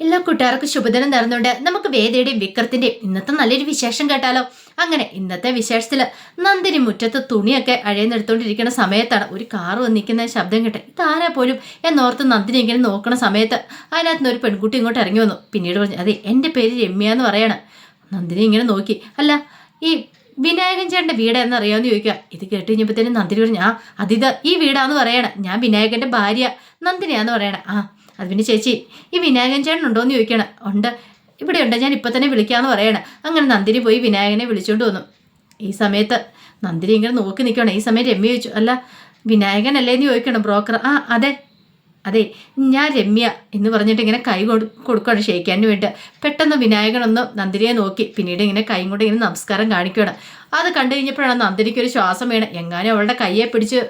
എല്ലാ കൂട്ടുകാർക്കും ശുഭദിനം നേർന്നുകൊണ്ട് നമുക്ക് വേദയുടെയും വിക്രത്തിന്റെയും ഇന്നത്തെ നല്ലൊരു വിശേഷം കേട്ടാലോ? അങ്ങനെ ഇന്നത്തെ വിശേഷത്തിൽ നന്ദിനി മുറ്റത്ത് തുണിയൊക്കെ അഴയെന്നെടുത്തോണ്ടിരിക്കുന്ന സമയത്താണ് ഒരു കാർ വന്നിരിക്കുന്ന ശബ്ദം കേട്ടെ. ഇതാരാ പോലും എന്നോർത്ത് നന്ദിനി ഇങ്ങനെ നോക്കുന്ന സമയത്ത് അതിനകത്ത് നിന്ന് ഒരു പെൺകുട്ടി ഇങ്ങോട്ട് ഇറങ്ങി വന്നു. പിന്നീട് പറഞ്ഞു അതെ എന്റെ പേര് രമ്യ എന്ന് പറയണം. നന്ദിനി ഇങ്ങനെ നോക്കി അല്ല ഈ വിനായകൻ ചേട്ടന്റെ വീട് എന്നറിയാമെന്ന് ചോദിക്കുക ഇത് കേട്ട് കഴിഞ്ഞപ്പോഴത്തേനും നന്ദിനി പറഞ്ഞു ആ അതിത് ഈ വീടാന്ന് പറയണം. ഞാൻ വിനായകന്റെ ഭാര്യ നന്ദിനിയാന്ന് പറയണം. ആ അത് പിന്നെ ചേച്ചി ഈ വിനായകൻ ചേട്ടൻ ഉണ്ടോ എന്ന് ചോദിക്കണം. ഉണ്ട്. ഇവിടെ ഉണ്ട് ഞാൻ ഇപ്പം തന്നെ വിളിക്കാമെന്ന് പറയണം. അങ്ങനെ നന്ദിനി പോയി വിനായകനെ വിളിച്ചുകൊണ്ട് വന്നു. ഈ സമയത്ത് നന്ദിനി ഇങ്ങനെ നോക്കി നിൽക്കണം ഈ സമയം രമ്യ ചോദിച്ചു അല്ല വിനായകനല്ലേ എന്ന് ചോദിക്കണം ബ്രോക്കർ ആ അതെ. അതെ ഞാൻ രമ്യ എന്ന് പറഞ്ഞിട്ട് ഇങ്ങനെ കൈ കൊടു കൊടുക്കുകയാണ് ക്ഷയിക്കാനും വേണ്ടി പെട്ടെന്ന് വിനായകനൊന്ന് നന്ദിനിയെ നോക്കി. പിന്നീട് ഇങ്ങനെ കൈ കൊണ്ട് ഇങ്ങനെ നമസ്കാരം കാണിക്കുകയാണ് അത് കണ്ടു കഴിഞ്ഞപ്പോഴാണ് നന്ദിനിക്ക് ഒരു ശ്വാസം വേണം. എങ്ങാനും അവളുടെ കയ്യെ പിടിച്ച്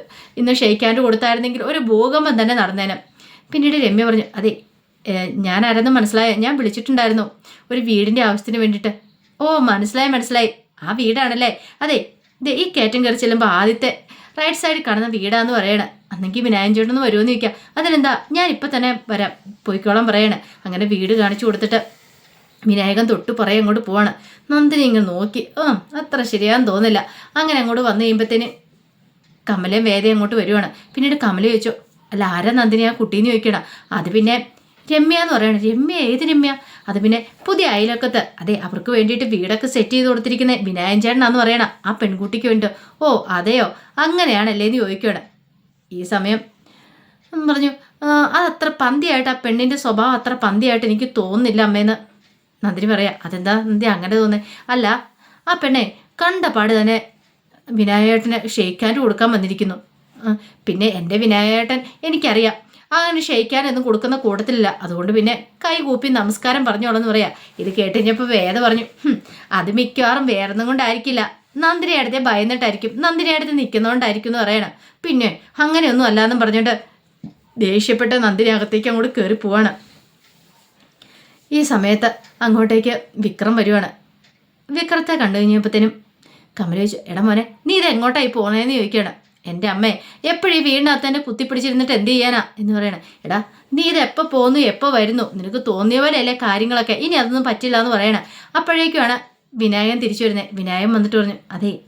ഇന്ന് ഷേക്കാൻ കൊടുത്തായിരുന്നെങ്കിൽ ഒരു ഭൂകമ്പം തന്നെ നടന്നേനെ. പിന്നീട് രമ്യ പറഞ്ഞു അതെ ഞാൻ ആരെന്ന് മനസ്സിലായ ഞാൻ വിളിച്ചിട്ടുണ്ടായിരുന്നു. ഒരു വീടിന്റെ ആവശ്യത്തിന് വേണ്ടിയിട്ട്. ഓ മനസ്സിലായി മനസ്സിലായി. ആ വീടാണല്ലേ? അതെ ഇത് ഈ കയറ്റം കയറി ചെല്ലുമ്പോൾ ആദ്യത്തെ റൈറ്റ് സൈഡിൽ കാണുന്ന വീടാന്ന് പറയണേ. അന്നെങ്കിൽ വിനായൻ ചേട്ടനൊന്ന് വരുമെന്ന് ചോദിക്കാം. അതിനെന്താ ഞാൻ ഇപ്പം തന്നെ വരാം പോയിക്കോളാൻ പറയണേ. അങ്ങനെ വീട് കാണിച്ചു കൊടുത്തിട്ട് വിനായകൻ തൊട്ട് പുറകെ അങ്ങോട്ട് പോവാണ്. നന്ദിനി ഇങ്ങനെ നോക്കി ആ അത്ര ശരിയാന്ന് തോന്നില്ല. അങ്ങനെ അങ്ങോട്ട് വന്നു കഴിയുമ്പോഴത്തേന് കമലയും വേദയും അങ്ങോട്ട് വരുവാണ്. പിന്നീട് കമല ചോദിച്ചു അല്ല ആരാ നന്ദിനി ആ കുട്ടീന്ന് ചോദിക്കണം? അത് പിന്നെ രമ്യ എന്ന് പറയണം. രമ്യ ഏത് രമ്യ? അത് പിന്നെ പുതിയ അയലൊക്കത്ത്. അതെ അവർക്ക് വേണ്ടിയിട്ട് വീടൊക്കെ സെറ്റ് ചെയ്ത് കൊടുത്തിരിക്കുന്ന വിനായൻ ചേട്ടനാന്ന് പറയണം. ആ പെൺകുട്ടിക്ക് വേണ്ടി ഓ അതെയോ? അങ്ങനെയാണല്ലേ എന്ന് ചോദിക്കണം. ഈ സമയം പറഞ്ഞു "ആ, അതത്ര പന്തിയായിട്ട് ആ പെണ്ണിന്റെ സ്വഭാവം അത്ര പന്തിയായിട്ട് എനിക്ക് തോന്നുന്നില്ല അമ്മേന്ന്. നന്ദിനി പറയാം അതെന്താ നന്ദി അങ്ങനെ തോന്നേ അല്ല ആ പെണ്ണെ കണ്ട പാട് തന്നെ വിനായേട്ടന് ഷെയ്ക്കാന്റെ കൊടുക്കാൻ വന്നിരിക്കുന്നു. പിന്നെ എന്റെ വിനായേട്ടൻ എനിക്കറിയാം. അങ്ങനെ ക്ഷയിക്കാനൊന്നും കൊടുക്കുന്ന കൂട്ടത്തിലില്ല. അതുകൊണ്ട് പിന്നെ കൈ കൂപ്പി നമസ്കാരം പറഞ്ഞോളെന്ന് പറയാ. ഇത് കേട്ടുകഴിഞ്ഞപ്പോൾ വേദ പറഞ്ഞു "ഹും, അത് മിക്കവാറും വേറൊന്നും കൊണ്ടായിരിക്കില്ല. നന്ദിനി അടുത്തെ ഭയന്നിട്ടായിരിക്കും. നന്ദിനി അടുത്ത് നിൽക്കുന്നതുകൊണ്ടായിരിക്കും എന്ന് പറയണം. പിന്നെ അങ്ങനെയൊന്നും അല്ലാന്നും പറഞ്ഞിട്ട് ദേഷ്യപ്പെട്ട നന്ദിനി അകത്തേക്ക് അങ്ങോട്ട് കയറി പോവാണ്. ഈ സമയത്ത് അങ്ങോട്ടേക്ക് വിക്രം വരുവാണ്. വിക്രത്തെ കണ്ടു കഴിഞ്ഞപ്പോഴത്തേനും കമലേജ് എടാ മോനെ നീ ഇത് എങ്ങോട്ടായി പോണേന്ന് ചോദിക്കുകയാണ്. എന്റെ അമ്മേ എപ്പോഴും ഈ വീടിനകത്ത് എന്നെ കുത്തിപ്പിടിച്ചിരുന്നിട്ട് എന്ത് ചെയ്യാനാ എന്ന് പറയണേ. എടാ നീ ഇത് എപ്പോൾ പോന്നു എപ്പോൾ വരുന്നു? നിനക്ക് തോന്നിയ പോലെയല്ലേ കാര്യങ്ങളൊക്കെ? ഇനി അതൊന്നും പറ്റില്ല എന്ന് പറയണേ. അപ്പോഴേക്കുമാണ് വിനായകൻ തിരിച്ചു വരുന്നത് വിനായകൻ വന്നിട്ട് പറഞ്ഞു അതേ.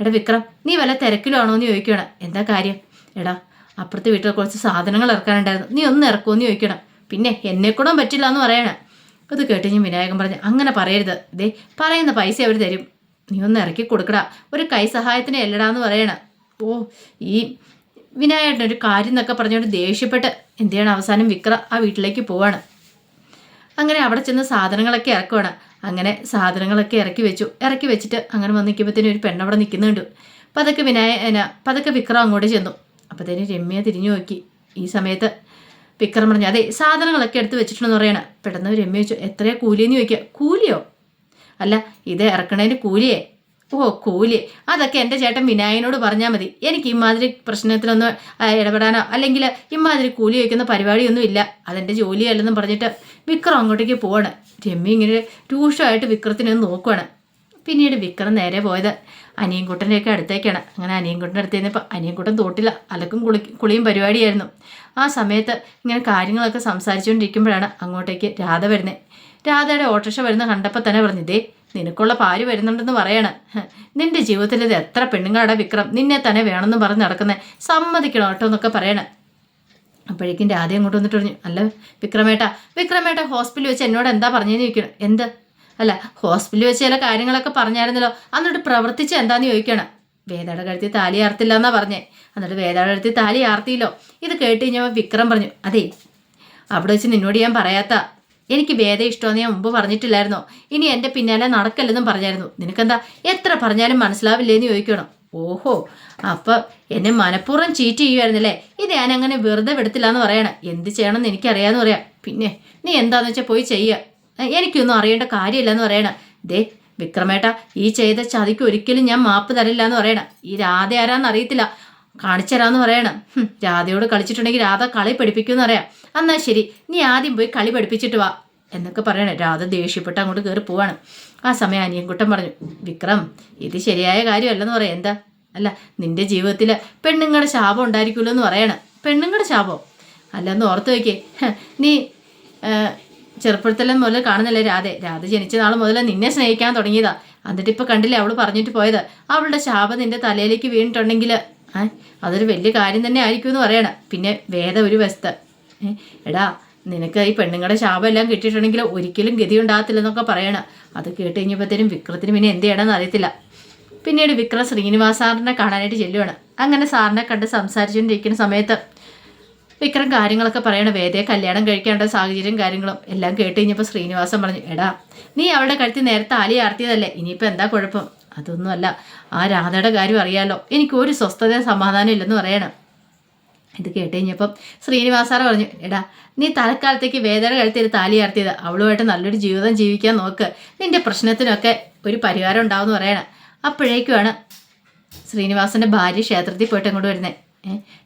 എടാ വിക്രം നീ വല്ല തിരക്കിലാണോ എന്ന് ചോദിക്കണം എന്താ കാര്യം? എടാ അപ്പുറത്തെ വീട്ടിൽ കുറച്ച് സാധനങ്ങൾ ഇറക്കാനുണ്ടായിരുന്നു. നീ ഒന്ന് ഇറക്കുമെന്ന് ചോദിക്കണം പിന്നെ എന്നെക്കൂടെ പറ്റില്ല എന്ന് പറയണേ. അത് കേട്ട് ഞാൻ വിനായകൻ പറഞ്ഞു അങ്ങനെ പറയരുത്. ദേ പറയുന്ന പൈസ അവർ തരും. നീ ഒന്ന് ഇറക്കി കൊടുക്കടാ. ഒരു കൈ സഹായത്തിന് എല്ലടാന്ന് എന്ന് ഓ ഈ വിനായകൻ ഒരു കാര്യം എന്നൊക്കെ പറഞ്ഞുകൊണ്ട് ദേഷ്യപ്പെട്ട് എന്ത് ചെയ്യണം അവസാനം വിക്ര ആ വീട്ടിലേക്ക് പോവാണ്? അങ്ങനെ അവിടെ ചെന്ന് സാധനങ്ങളൊക്കെ ഇറക്കുവാണ്. അങ്ങനെ സാധനങ്ങളൊക്കെ ഇറക്കി വെച്ചു. ഇറക്കി വെച്ചിട്ട് അങ്ങനെ വന്ന് നിൽക്കുമ്പോഴത്തേനും ഒരു പെണ്ണവിടെ നിൽക്കുന്നുണ്ട് പതൊക്കെ വിനായ എന്നാ പതൊക്കെ വിക്രം അങ്ങോട്ട് ചെന്നു. അപ്പോഴത്തേനും രമ്യ തിരിഞ്ഞു നോക്കി. ഈ സമയത്ത് വിക്രം പറഞ്ഞു അതെ സാധനങ്ങളൊക്കെ എടുത്ത് വെച്ചിട്ടുണ്ടെന്ന് പറയണം. പെട്ടെന്ന് രമ്യ വെച്ചു എത്രയാ കൂലിയെന്ന് ചോദിക്കുക? കൂലിയോ? അല്ല ഇത് ഇറക്കണതിന് കൂലിയേ. ഓ കൂലി. അതൊക്കെ എന്റെ ചേട്ടൻ വിനായകനോട് പറഞ്ഞാൽ മതി. എനിക്ക് ഇമാതിരി പ്രശ്നത്തിലൊന്നും ആ, ഇടപെടാനോ അല്ലെങ്കിൽ ഇമാതിരി കൂലി വയ്ക്കുന്ന പരിപാടിയൊന്നും ഇല്ല. അതെന്റെ ജോലിയല്ലെന്നും പറഞ്ഞിട്ട് വിക്രം അങ്ങോട്ടേക്ക് പോവാണ്. രമ്യ ഇങ്ങനെ രൂക്ഷമായിട്ട് വിക്രത്തിനൊന്ന് നോക്കുവാണ്. പിന്നീട് വിക്രം നേരെ പോയത് അനിയൻകുട്ടന്റെയൊക്കെ അടുത്തേക്കാണ്. അങ്ങനെ അനിയൻകുട്ടന്റെ അടുത്ത് ചെന്നപ്പോൾ അനിയൻകുട്ടൻ തോട്ടില്ല. അലക്കും കുളി കുളിയും പരിപാടിയായിരുന്നു. ആ സമയത്ത് ഇങ്ങനെ കാര്യങ്ങളൊക്കെ സംസാരിച്ചുകൊണ്ടിരിക്കുമ്പോഴാണ് അങ്ങോട്ടേക്ക് രാധ വരുന്നത് രാധയുടെ ഓട്ടോറിക്ഷ വരുന്ന കണ്ടപ്പോൾ തന്നെ പറഞ്ഞു ഇതേ നിനക്കുള്ള പാൽ വരുന്നുണ്ടെന്ന് പറയണ. നിന്റെ ജീവിതത്തിൽ ഇത് എത്ര പെണ്ണുങ്ങളുടെ വിക്രം? നിന്നെ തന്നെ വേണമെന്ന് പറഞ്ഞ് നടക്കുന്നത് സമ്മതിക്കണം കേട്ടോ എന്നൊക്കെ പറയണേ. അപ്പോഴേക്കും രാധ അങ്ങോട്ട് വന്നിട്ട് പറഞ്ഞു അല്ല വിക്രമേട്ട വിക്രമേട്ട ഹോസ്പിറ്റലിൽ വെച്ച് എന്നോട് എന്താ പറഞ്ഞതെന്ന് ചോദിക്കണം? എന്ത്? അല്ല ഹോസ്പിറ്റലിൽ വെച്ച് ചില കാര്യങ്ങളൊക്കെ പറഞ്ഞായിരുന്നല്ലോ. അന്നിട്ട് പ്രവർത്തിച്ച് എന്താന്ന് ചോദിക്കണം? വേദയുടെ കഴുത്തി താലി ആർത്തില്ല എന്നാ പറഞ്ഞേ. എന്നിട്ട് വേദയുടെ കഴുത്തി താലി ആർത്തിയില്ലോ. ഇത് കേട്ട് കഴിഞ്ഞപ്പോൾ വിക്രം പറഞ്ഞു അതെ അവിടെ വെച്ച് നിന്നോട് ഞാൻ പറയാത്ത. എനിക്ക് വേദ ഇഷ്ടമെന്ന് ഞാൻ മുമ്പ് പറഞ്ഞിട്ടില്ലായിരുന്നോ? ഇനി എന്റെ പിന്നാലെ നടക്കല്ലെന്നും പറഞ്ഞായിരുന്നു. നിനക്കെന്താ? എത്ര പറഞ്ഞാലും മനസ്സിലാവില്ലേന്ന് ചോദിക്കണം. ഓഹോ അപ്പൊ എന്നെ മനഃപൂർവം ചീറ്റ് ചെയ്യുമായിരുന്നല്ലേ ഇത് ഞാൻ അങ്ങനെ വെറുതെ വിടത്തില്ല എന്ന് പറയണേ. എന്ത് ചെയ്യണമെന്ന് എനിക്കറിയാന്ന് പറയാം. പിന്നെ നീ എന്താന്ന് വെച്ചാൽ പോയി ചെയ്യുക. എനിക്കൊന്നും അറിയേണ്ട കാര്യമില്ല എന്ന് പറയണ. ദേ വിക്രമേട്ട ഈ ചെയ്ത ചതിക്ക് ഒരിക്കലും ഞാൻ മാപ്പ് തരില്ല എന്ന് പറയണം. ഈ രാധ ആരാന്ന് അറിയത്തില്ല. കാണിച്ചു തരാമെന്ന് പറയണം രാധയോട് കളിച്ചിട്ടുണ്ടെങ്കിൽ രാധ കളി പഠിപ്പിക്കുമെന്ന് അറിയാം. എന്നാൽ ശരി നീ ആദ്യം പോയി കളി പഠിപ്പിച്ചിട്ട് വാ എന്നൊക്കെ പറയണേ. രാധ ദേഷ്യപ്പെട്ട് അങ്ങോട്ട് കയറി പോവാണ്. ആ സമയം അനിയൻകുട്ടൻ പറഞ്ഞു വിക്രം ഇത് ശരിയായ കാര്യമല്ലെന്ന് പറയാം എന്താ? അല്ല നിന്റെ ജീവിതത്തിൽ പെണ്ണുങ്ങളുടെ ശാപം ഉണ്ടായിരിക്കുമല്ലോ എന്ന് പറയണം. പെണ്ണുങ്ങളുടെ ശാപം? അല്ലെന്ന് ഓർത്ത് വയ്ക്കേ നീ ചെറുപ്പത്തിലെ മുതൽ കാണുന്നില്ലേ രാധെ. രാധ ജനിച്ച നാൾ മുതൽ നിന്നെ സ്നേഹിക്കാൻ തുടങ്ങിയതാ. എന്നിട്ട് ഇപ്പൊ കണ്ടില്ലേ അവൾ പറഞ്ഞിട്ട് പോയത്? അവളുടെ ശാപം നിന്റെ തലയിലേക്ക് വീണിട്ടുണ്ടെങ്കിൽ അതൊരു വലിയ കാര്യം തന്നെ ആയിരിക്കും എന്ന് പറയണം. പിന്നെ വേദ ഒരു വസ്ത എടാ നിനക്ക് ഈ പെണ്ണുങ്ങളുടെ ശാപം എല്ലാം കിട്ടിയിട്ടുണ്ടെങ്കിൽ ഒരിക്കലും ഗതി ഉണ്ടാകത്തില്ലെന്നൊക്കെ പറയണം. അത് കേട്ട് കഴിഞ്ഞപ്പോഴത്തേനും വിക്രത്തിന് പിന്നെ എന്ത് ചെയ്യണമെന്ന് അറിയത്തില്ല. പിന്നീട് വിക്രം ശ്രീനിവാസ് സാറിനെ കാണാനായിട്ട് ചെല്ലുവാണ്. അങ്ങനെ സാറിനെ കണ്ട് സംസാരിച്ചുകൊണ്ടിരിക്കുന്ന സമയത്ത് വിക്രം കാര്യങ്ങളൊക്കെ പറയണ. വേദയെ കല്യാണം കഴിക്കേണ്ട സാഹചര്യം കാര്യങ്ങളും എല്ലാം കേട്ട് കഴിഞ്ഞപ്പോൾ ശ്രീനിവാസം പറഞ്ഞു എടാ നീ അവളുടെ കഴുത്തിൽ നേരത്തെ ആലി ആർത്തിയതല്ലേ? ഇനിയിപ്പോൾ എന്താ കുഴപ്പം? അതൊന്നുമല്ല. ആ രാധയുടെ കാര്യം അറിയാലോ. എനിക്ക് ഒരു സ്വസ്ഥതയും സമാധാനം ഇല്ലെന്ന് പറയണം. ഇത് കേട്ട് കഴിഞ്ഞപ്പം ശ്രീനിവാസാറ പറഞ്ഞു എടാ നീ തലക്കാലത്തേക്ക് വേദന കഴുത്തിയൊരു താലി ആർത്തിയത്. അവളുമായിട്ട് നല്ലൊരു ജീവിതം ജീവിക്കാൻ നോക്ക്. നിന്റെ പ്രശ്നത്തിനൊക്കെ ഒരു പരിഹാരം ഉണ്ടാവുമെന്ന് പറയണം. അപ്പോഴേക്കുമാണ് ശ്രീനിവാസന്റെ ഭാര്യ ക്ഷേത്രത്തിൽ പോയിട്ട് അങ്ങോട്ട് വരുന്നത്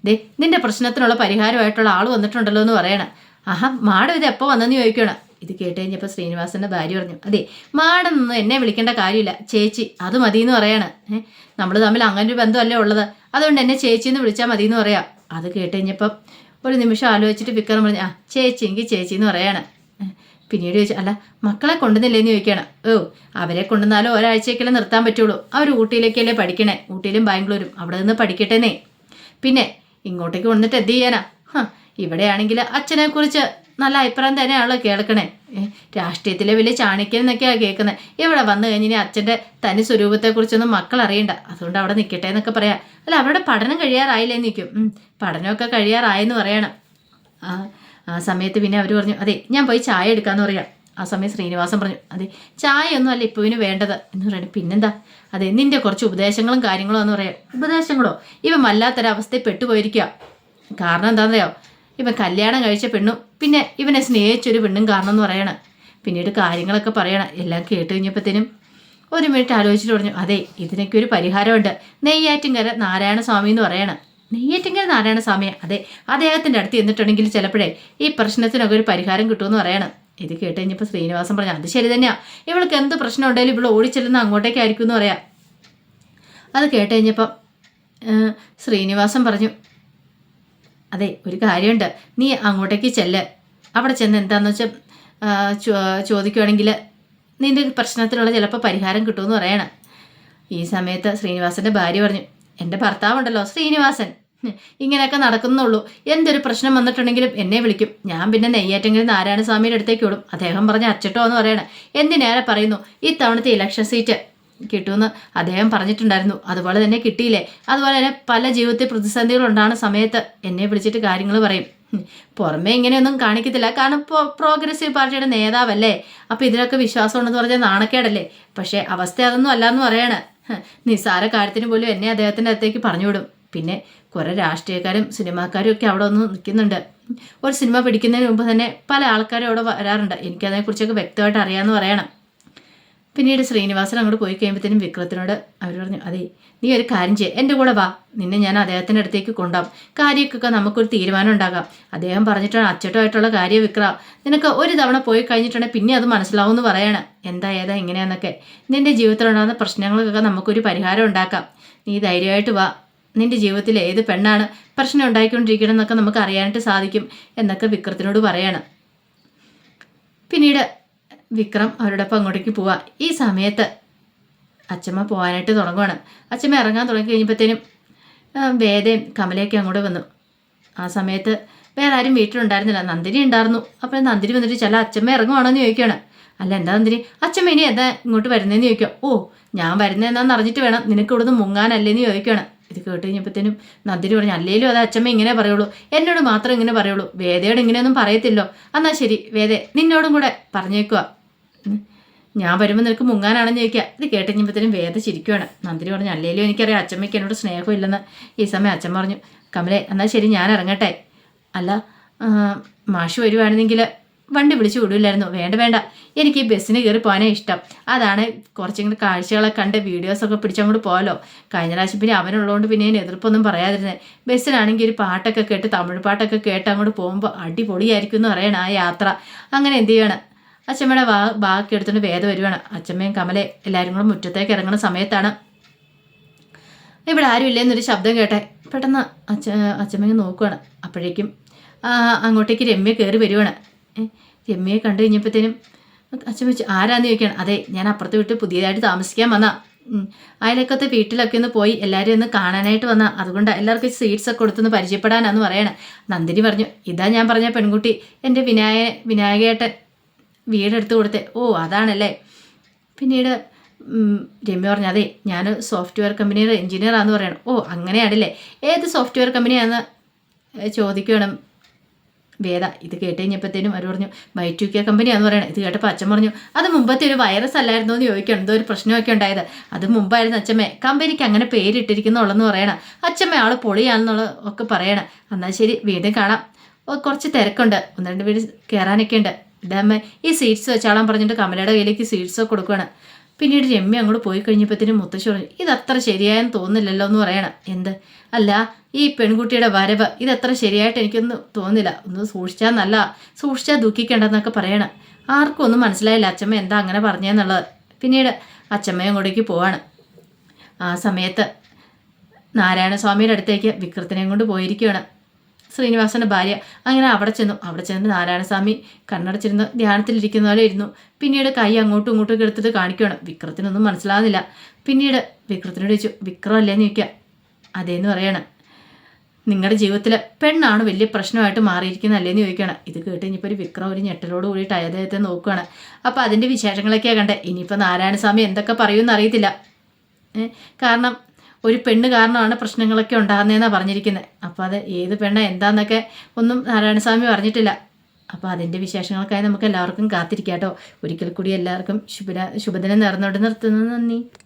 ദേ നിന്റെ പ്രശ്നത്തിനുള്ള പരിഹാരമായിട്ടുള്ള ആൾ വന്നിട്ടുണ്ടല്ലോ എന്ന് പറയണം. ആഹാ മാഡം ഇത് എപ്പോൾ വന്നെന്ന് ചോദിക്കണം ഇത് കേട്ട് കഴിഞ്ഞപ്പോൾ ശ്രീനിവാസന്റെ ഭാര്യ പറഞ്ഞു അതെ മാഡം എന്നെ വിളിക്കേണ്ട കാര്യമില്ല. ചേച്ചി അത് മതി എന്ന് പറയാണ് നമ്മൾ തമ്മിൽ അങ്ങനെ ഒരു ബന്ധമല്ലേ ഉള്ളത്. അതുകൊണ്ട് എന്നെ ചേച്ചി എന്ന് വിളിച്ചാൽ മതി എന്ന് പറയാം. അത് കേട്ട് കഴിഞ്ഞപ്പം ഒരു നിമിഷം ആലോചിച്ചിട്ട് വിക്രം പറഞ്ഞു ആ ചേച്ചി എങ്കിൽ ചേച്ചി എന്ന് പറയാണ് പിന്നീട് ചോദിച്ചു അല്ല മക്കളെ കൊണ്ടുവന്നില്ലേന്ന് ചോദിക്കുകയാണ് ഓ അവരെ കൊണ്ടുവന്നാലും ഒരാഴ്ചയ്ക്കല്ലേ നിർത്താൻ പറ്റുള്ളൂ. അവർ ഊട്ടിയിലേക്കല്ലേ പഠിക്കണേ? ഊട്ടിയിലും ബാംഗ്ലൂരും. അവിടെ നിന്ന് പഠിക്കട്ടേന്നേ. പിന്നെ ഇങ്ങോട്ടേക്ക് വന്നിട്ട് എന്ത് ചെയ്യാനാ? ഇവിടെയാണെങ്കിൽ അച്ഛനെ കുറിച്ച് നല്ല അഭിപ്രായം തന്നെയാണല്ലോ കേൾക്കണേ. രാഷ്ട്രീയത്തിലെ വലിയ ചാണക്യൻ എന്നൊക്കെയാണ് കേൾക്കുന്നത് ഇവിടെ വന്നു കഴിഞ്ഞാൽ അച്ഛന്റെ തനി സ്വരൂപത്തെക്കുറിച്ചൊന്നും മക്കൾ അറിയണ്ട അതുകൊണ്ട് അവിടെ നിൽക്കട്ടെ എന്നൊക്കെ പറയാം. അല്ല അവരുടെ പഠനം കഴിയാറായില്ലേ നിൽക്കും പഠനമൊക്കെ കഴിയാറായെന്ന് പറയണം. ആ സമയത്ത് പിന്നെ അവർ പറഞ്ഞു അതെ ഞാൻ പോയി ചായ എടുക്കാമെന്ന് പറയാം. ആ സമയം ശ്രീനിവാസൻ പറഞ്ഞു അതെ ചായ ഒന്നും അല്ല ഇപ്പോൾ ഇവന് വേണ്ടത്. എന്ന് പറയുന്നത് പിന്നെന്താ? അതെ നിന്റെ കുറച്ച് ഉപദേശങ്ങളും കാര്യങ്ങളും എന്ന് പറയാം. ഉപദേശങ്ങളോ? ഇവൻ വല്ലാത്തൊരവസ്ഥയിൽ പെട്ടുപോയിരിക്കുക കാരണം എന്താണെന്നറിയോ ഇവൻ കല്യാണം കഴിച്ച പെണ്ണും പിന്നെ ഇവനെ സ്നേഹിച്ചൊരു പെണ്ണും കാരണം എന്ന് പറയണം. പിന്നീട് കാര്യങ്ങളൊക്കെ പറയണം. എല്ലാം കേട്ട് കഴിഞ്ഞപ്പോഴത്തേനും ഒരു മിനിറ്റ് ആലോചിച്ചിട്ട് പറഞ്ഞു അതെ ഇതിനൊക്കെ ഒരു പരിഹാരമുണ്ട്. നെയ്യാറ്റിൻകര നാരായണ സ്വാമി എന്ന് പറയണം. നെയ്യാറ്റിൻകര നാരായണ സ്വാമി അതെ അദ്ദേഹത്തിന്റെ അടുത്ത് ചെന്നിട്ടുണ്ടെങ്കിൽ ചിലപ്പോഴേ ഈ പ്രശ്നത്തിനൊക്കെ ഒരു പരിഹാരം കിട്ടുമെന്ന് പറയണം. ഇത് കേട്ട് കഴിഞ്ഞപ്പോൾ ശ്രീനിവാസം പറഞ്ഞു അത് ശരി തന്നെയാണ് ഇവൾക്ക് എന്ത് പ്രശ്നം ഉണ്ടെങ്കിലും ഇവിടെ ഓടിച്ചെല്ലുന്ന അങ്ങോട്ടേക്കായിരിക്കും എന്ന് പറയാം. അത് കേട്ട് കഴിഞ്ഞപ്പം ശ്രീനിവാസം പറഞ്ഞു അതെ ഒരു കാര്യമുണ്ട്. നീ അങ്ങോട്ടേക്ക് ചെല്ല്. അവിടെ ചെന്ന് എന്താണെന്ന് വെച്ചാൽ ചോദിക്കുവാണെങ്കിൽ നിന്റെ പ്രശ്നത്തിനുള്ള ചിലപ്പോൾ പരിഹാരം കിട്ടുമെന്ന് പറയണം. ഈ സമയത്ത് ശ്രീനിവാസന്റെ ഭാര്യ പറഞ്ഞു എന്റെ ഭർത്താവുണ്ടല്ലോ ശ്രീനിവാസൻ. ഇങ്ങനെയൊക്കെ നടക്കുന്നുള്ളൂ. എന്തൊരു പ്രശ്നം വന്നിട്ടുണ്ടെങ്കിലും എന്നെ വിളിക്കും. ഞാൻ പിന്നെ നെയ്യാറ്റെങ്കിലും നാരായണസ്വാമിയുടെ അടുത്തേക്ക് വിടും അദ്ദേഹം പറഞ്ഞ അച്ചട്ടോ എന്ന് പറയണം. എന്തിനേറെ പറയുന്നു? ഈ തവണത്തെ ഇലക്ഷൻ സീറ്റ് കിട്ടുമെന്ന് അദ്ദേഹം പറഞ്ഞിട്ടുണ്ടായിരുന്നു. അതുപോലെ തന്നെ കിട്ടിയില്ലേ? അതുപോലെ തന്നെ പല ജീവിതത്തിൽ പ്രതിസന്ധികൾ ഉണ്ടാകുന്ന സമയത്ത് എന്നെ വിളിച്ചിട്ട് കാര്യങ്ങൾ പറയും. പുറമേ ഇങ്ങനെയൊന്നും കാണിക്കത്തില്ല. കാരണം പ്രോഗ്രസീവ് പാർട്ടിയുടെ നേതാവല്ലേ? അപ്പോൾ ഇതിനൊക്കെ വിശ്വാസം ഉണ്ടെന്ന് പറഞ്ഞാൽ നാണക്കേടല്ലേ? പക്ഷേ അവസ്ഥ അതൊന്നും അല്ലയെന്ന് പറയാണ്. നിസ്സാര കാര്യത്തിന് പോലും എന്നെ അദ്ദേഹത്തിന്റെ അടുത്തേക്ക് പറഞ്ഞു വിടും പിന്നെ കുറേ രാഷ്ട്രീയക്കാരും സിനിമാക്കാരും ഒക്കെ അവിടെ ഒന്ന് നിൽക്കുന്നുണ്ട്. ഒരു സിനിമ പിടിക്കുന്നതിന് മുമ്പ് തന്നെ പല ആൾക്കാരും അവിടെ വരാറുണ്ട്. എനിക്കതിനെക്കുറിച്ചൊക്കെ വ്യക്തമായിട്ട് അറിയാമെന്ന് പറയണം. പിന്നീട് ശ്രീനിവാസൻ അങ്ങോട്ട് പോയി കഴിയുമ്പോഴത്തേനും വിക്രത്തിനോട് അവർ പറഞ്ഞു അതെ നീ ഒരു കാര്യം ചെയ്യ എന്റെ കൂടെ വാ. നിന്നെ ഞാൻ അദ്ദേഹത്തിന്റെ അടുത്തേക്ക് കൊണ്ടുപോകാം കാര്യക്കൊക്കെ നമുക്കൊരു തീരുമാനം ഉണ്ടാകാം. അദ്ദേഹം പറഞ്ഞിട്ടാണ് അച്ചട്ടമായിട്ടുള്ള കാര്യം വിക്ര നിനക്ക് ഒരു തവണ പോയി കഴിഞ്ഞിട്ടുണ്ടെങ്കിൽ പിന്നെ അത് മനസ്സിലാവും എന്ന് പറയണം. എന്താ ഏതാ എങ്ങനെയാന്നൊക്കെ നിന്റെ ജീവിതത്തിലുണ്ടാകുന്ന പ്രശ്നങ്ങൾക്കൊക്കെ നമുക്കൊരു പരിഹാരം ഉണ്ടാക്കാം. നീ ധൈര്യമായിട്ട് വാ. നിന്റെ ജീവിതത്തിൽ ഏത് പെണ്ണാണ് പ്രശ്നം ഉണ്ടായിക്കൊണ്ടിരിക്കണം എന്നൊക്കെ നമുക്ക് അറിയാനായിട്ട് സാധിക്കും എന്നൊക്കെ വിക്രത്തിനോട് പറയണം. പിന്നീട് വിക്രം അവരോടൊപ്പം അങ്ങോട്ടേക്ക് പോവാ. ഈ സമയത്ത് അച്ഛമ്മ പോകാനായിട്ട് തുടങ്ങുവാണ്. അച്ഛമ്മ ഇറങ്ങാൻ തുടങ്ങി കഴിഞ്ഞപ്പോഴത്തേനും വേദയും കമലയൊക്കെ അങ്ങോട്ട് വന്നു. ആ സമയത്ത് വേറെ ആരും വീട്ടിലുണ്ടായിരുന്നില്ല. നന്ദിനി ഉണ്ടായിരുന്നു. അപ്പോൾ നന്ദിനി വന്നിട്ട് ചില അച്ഛമ്മ ഇറങ്ങുവാണോ എന്ന് ചോദിക്കുകയാണ്. അല്ല എന്താ നന്ദിനി? അച്ഛമ്മ ഇനി എന്താ ഇങ്ങോട്ട് വരുന്നതെന്ന് ചോദിക്കുക ഓ ഞാൻ വരുന്നതെന്നാന്ന് അറിഞ്ഞിട്ട് വേണം. നിനക്ക് ഇവിടുന്ന് മുങ്ങാനല്ലേന്ന് ചോദിക്കുകയാണ്. ഇത് കേട്ട് കഴിഞ്ഞപ്പോഴത്തേനും നന്ദിനി പറഞ്ഞു അല്ലേലും അത് അച്ഛമ്മ ഇങ്ങനെ പറയുള്ളൂ. എന്നോട് മാത്രം ഇങ്ങനെ പറയുള്ളൂ. വേദയോട് ഇങ്ങനെയൊന്നും പറയത്തില്ലോ. എന്നാൽ ശരി വേദേ നിന്നോടും കൂടെ പറഞ്ഞേക്കുക. ഞാൻ വരുമ്പോൾ നിനക്ക് മുങ്ങാനാണെന്ന് ചോദിക്കുക ഇത് കേട്ട് കഴിഞ്ഞപ്പോഴത്തേനും വേദ ചിരിക്കുവാണ്. നന്ദിനി പറഞ്ഞു അല്ലേലും എനിക്കറിയാം അച്ഛമ്മയ്ക്ക് എന്നോട് സ്നേഹമില്ലെന്ന്. ഈ സമയം അച്ഛൻ പറഞ്ഞു കമലേ എന്നാൽ ശരി ഞാൻ ഇറങ്ങട്ടെ. അല്ല മാഷി വരുവായിരുന്നെങ്കിൽ വണ്ടി വിളിച്ചു വിടില്ലായിരുന്നു വേണ്ട വേണ്ട. എനിക്ക് ഈ ബസ്സിന് കയറി പോകാനേ ഇഷ്ടം. അതാണ് കുറച്ചും കൂടി കാഴ്ചകളൊക്കെ കണ്ട് വീഡിയോസൊക്കെ പിടിച്ചങ്ങോട്ട് പോകാലോ. കഴിഞ്ഞ പ്രാവശ്യം പിന്നെ അവനുള്ളതുകൊണ്ട് പിന്നെ ഞാൻ എതിർപ്പൊന്നും പറയാതിരുന്നത് ബസ്സിലാണെങ്കിൽ ഒരു പാട്ടൊക്കെ കേട്ട് തമിഴ് പാട്ടൊക്കെ കേട്ട് അങ്ങോട്ട് പോകുമ്പോൾ അടിപൊളിയായിരിക്കും എന്ന് പറയണം ആ യാത്ര. അങ്ങനെ എന്ത് ചെയ്യണം? അച്ഛമ്മയുടെ വാ ബാക്കി എടുത്തുകൊണ്ട് വേദം വരുവാണ്. അച്ഛമ്മയും കമലെ എല്ലാവരും കൂടെ മുറ്റത്തേക്ക് ഇറങ്ങുന്ന സമയത്താണ്. ഇവിടെ ആരും ഇല്ലെന്നൊരു ശബ്ദം കേട്ടെ. പെട്ടെന്ന് അച്ഛ അച്ഛമ്മയും നോക്കുവാണ്. അപ്പോഴേക്കും അങ്ങോട്ടേക്ക് രമ്യ കയറി വരുവാണ്. രമ്യയെ കണ്ടു കഴിഞ്ഞപ്പോഴത്തേനും വെച്ചു ആരാന്ന് ചോദിക്കുകയാണ്? അതെ ഞാൻ അപ്പുറത്ത് വിട്ട് പുതിയതായിട്ട് താമസിക്കാൻ വന്നാ. അയലക്കത്തെ വീട്ടിലൊക്കെ ഒന്ന് പോയി എല്ലാവരും ഒന്ന് കാണാനായിട്ട് വന്നാൽ അതുകൊണ്ട് എല്ലാവർക്കും സ്വീറ്റ്സ് ഒക്കെ കൊടുത്തൊന്ന് പരിചയപ്പെടാനാന്ന് പറയണേ. നന്ദിനി പറഞ്ഞു ഇതാ ഞാൻ പറഞ്ഞ പെൺകുട്ടി. എന്റെ വിനായ വിനായകേട്ടൻ. വീടെടുത്ത് കൊടുത്തേ. ഓ അതാണല്ലേ. പിന്നീട് രമ്യ പറഞ്ഞു അതെ ഞാൻ സോഫ്റ്റ്വെയർ കമ്പനിയുടെ എഞ്ചിനീയർ ആണെന്ന് പറയണം. ഓ അങ്ങനെയാണല്ലേ. ഏത് സോഫ്റ്റ്വെയർ കമ്പനിയാണെന്ന് ചോദിക്കണം വേദ ഇത് കേട്ട് കഴിഞ്ഞപ്പോഴത്തേനും അവർ പറഞ്ഞു വൈറ്റുക്യ കമ്പനിയാന്ന് പറയണം. ഇത് കേട്ടപ്പോൾ അച്ഛൻ പറഞ്ഞു അത് മുമ്പത്തെ ഒരു വൈറസ് അല്ലായിരുന്നു എന്ന് ചോദിക്കണം എന്തോ ഒരു പ്രശ്നമൊക്കെ ഉണ്ടായത്. അത് മുമ്പായിരുന്നു അച്ഛമ്മേ. കമ്പനിക്ക് അങ്ങനെ പേരിട്ടിരിക്കുന്നുള്ളെന്ന് പറയണം. അച്ഛമ്മ ആൾ പൊളിയാണെന്നുള്ള ഒക്കെ പറയണം. എന്നാൽ ശരി വീണ്ടും കാണാം. കുറച്ച് തിരക്കുണ്ട്. ഒന്ന് രണ്ട് പേര് കയറാനൊക്കെ ഉണ്ട് ഇതാമ്മ ഈ സീറ്റ്സ് വെച്ചാളാൻ പറഞ്ഞിട്ട് കമലയുടെ കയ്യിലേക്ക് സീറ്റ്സ് കൊടുക്കുകയാണ് പിന്നീട് രമ്യ അങ്ങോട്ട് പോയി കഴിഞ്ഞപ്പോഴത്തേനും മുത്തശ്ശി പറഞ്ഞു ഇതത്ര ശരിയായെന്ന് തോന്നില്ലല്ലോ എന്ന് പറയണം. എന്ത്? അല്ല ഈ പെൺകുട്ടിയുടെ വരവ് ഇതത്ര ശരിയായിട്ട് എനിക്കൊന്നും തോന്നില്ല ഒന്ന് സൂക്ഷിച്ചാൽ നല്ല സൂക്ഷിച്ചാൽ ദുഃഖിക്കേണ്ടെന്നൊക്കെ പറയണം. ആർക്കും ഒന്നും മനസ്സിലായില്ല. അച്ഛമ്മ എന്താ അങ്ങനെ പറഞ്ഞതെന്നുള്ളത് പിന്നീട് അച്ഛമ്മയും കൂടേക്ക് പോവാണ്. ആ സമയത്ത് നാരായണസ്വാമിയുടെ അടുത്തേക്ക് വിക്രത്തിനെയും കൊണ്ട് പോയിരിക്കുകയാണ്. ശ്രീനിവാസന്റെ ഭാര്യ. അങ്ങനെ അവിടെ ചെന്നു. അവിടെ ചെന്നിട്ട് നാരായണസ്വാമി കണ്ണടച്ചിരുന്ന്. ധ്യാനത്തിലിരിക്കുന്ന പോലെ ഇരുന്നു പിന്നീട് കൈ അങ്ങോട്ടും ഇങ്ങോട്ടും എടുത്തത് കാണിക്കുകയാണ് വിക്രത്തിനൊന്നും മനസ്സിലാകുന്നില്ല പിന്നീട് വിക്രത്തിനോട് ചോദിച്ചു വിക്രം അല്ലേന്ന് ചോദിക്കുക. അതേന്ന് പറയണം. നിങ്ങളുടെ ജീവിതത്തിൽ പെണ്ണാണ് വലിയ പ്രശ്നമായിട്ട് മാറിയിരിക്കുന്നത് അല്ലേന്ന് ചോദിക്കുകയാണ്. ഇത് കേട്ട് ഇനിയിപ്പോൾ ഒരു വിക്രം ഒരു ഞെട്ടലോട് കൂടിയിട്ട് അദ്ദേഹത്തെ നോക്കുകയാണ് അപ്പോൾ അതിന്റെ വിശേഷങ്ങളൊക്കെയാണ് കണ്ടത് ഇനിയിപ്പോൾ നാരായണസ്വാമി എന്തൊക്കെ പറയുമെന്ന് അറിയത്തില്ല. കാരണം ഒരു പെണ്ണ് കാരണമാണ് പ്രശ്നങ്ങളൊക്കെ ഉണ്ടാകുന്നതെന്നാണ് പറഞ്ഞിരിക്കുന്നത് അപ്പോൾ അത് ഏത് പെണ്ണ എന്താണെന്നൊക്കെ ഒന്നും നാരായണസ്വാമി പറഞ്ഞിട്ടില്ല. അപ്പോൾ അതിന്റെ വിശേഷങ്ങൾക്കായി നമുക്ക് എല്ലാവർക്കും കാത്തിരിക്കാം കേട്ടോ ഒരിക്കൽ കൂടി എല്ലാവർക്കും ശുഭ ശുഭദിനം നേർന്നുകൊണ്ട് നിർത്തുന്നു. നന്ദി.